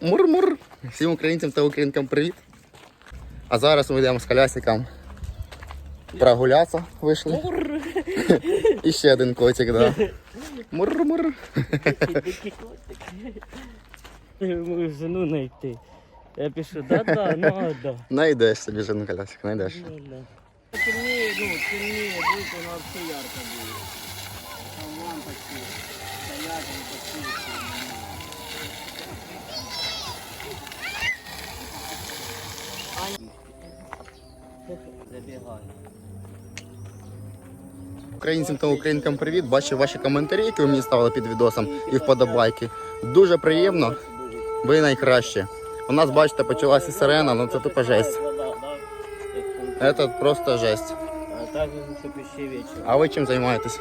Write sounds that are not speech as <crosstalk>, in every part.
Мур-мур! Всім українцям та українкам привіт! А зараз ми йдемо з колясиком прогулятися вийшли. І ще один котик, да. Мур-мур. Мою жену знайти. Я пишу, да-да, надо. Найдеш собі жену колясик, знайдеш. Ну, да. Темнее, ну, темнее будет, она вообще ярко будет. Там лампочки стоят, они подсвечивают. Українцям та українкам привіт. Бачу ваші коментарі, які ви мені ставили під відосом і вподобайки. Дуже приємно. Ви найкраще. У нас, бачите, почалася сирена, ну це тупо жесть. Це просто жесть. Щоб ще вечір. А ви чим займаєтесь?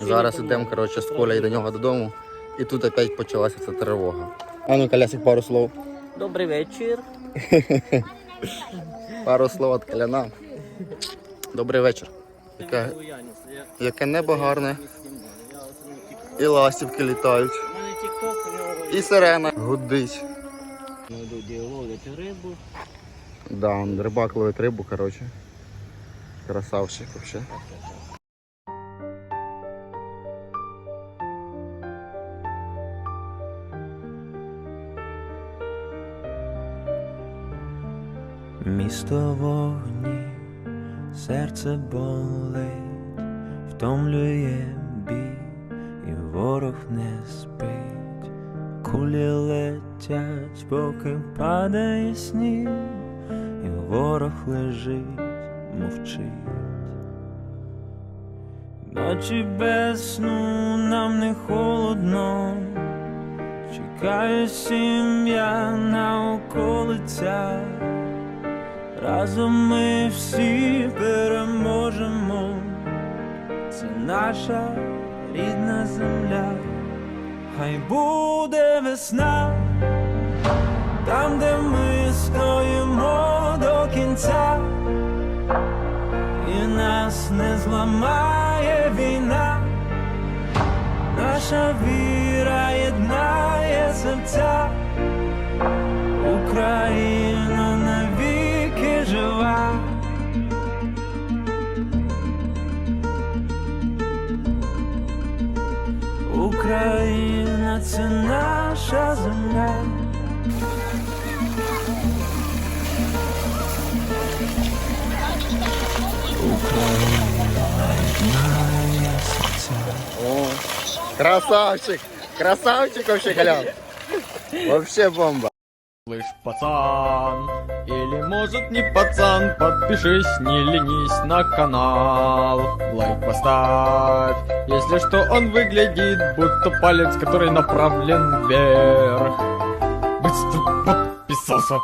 Зараз йдемо, коротше, з Колею до нього додому. І тут опять почалася ця тривога. А ну, колясик, пару слов. Добрий вечір. <laughs> Пару слов від Коляна. Добрий вечір. Яке, яке небо гарне. І ластівки літають. У мене тік-ток, у нього І сирена гудить. люди ловлять рибу. Да, рибак ловить рибу, короче. Красавчик вообще. Місто вогні, серце болить, втомлює бій, і ворог не спить, кулі летять, поки падає сніг, і ворог лежить, мовчить. Ночі без сну нам не холодно, чекає сім'я на околицях. Разом ми всі переможемо, це наша рідна земля, хай буде весна, там, де ми не зламає війна, наша віра єднає серця, Україна навіки жива. Україна це наша земля. Україна красавчик! Красавчик вообще, Колян! Вообще бомба! Слышь, пацан, или может не пацан, подпишись, не ленись на канал, лайк поставь, если что он выглядит, будто палец, который направлен вверх. Быстро подписался.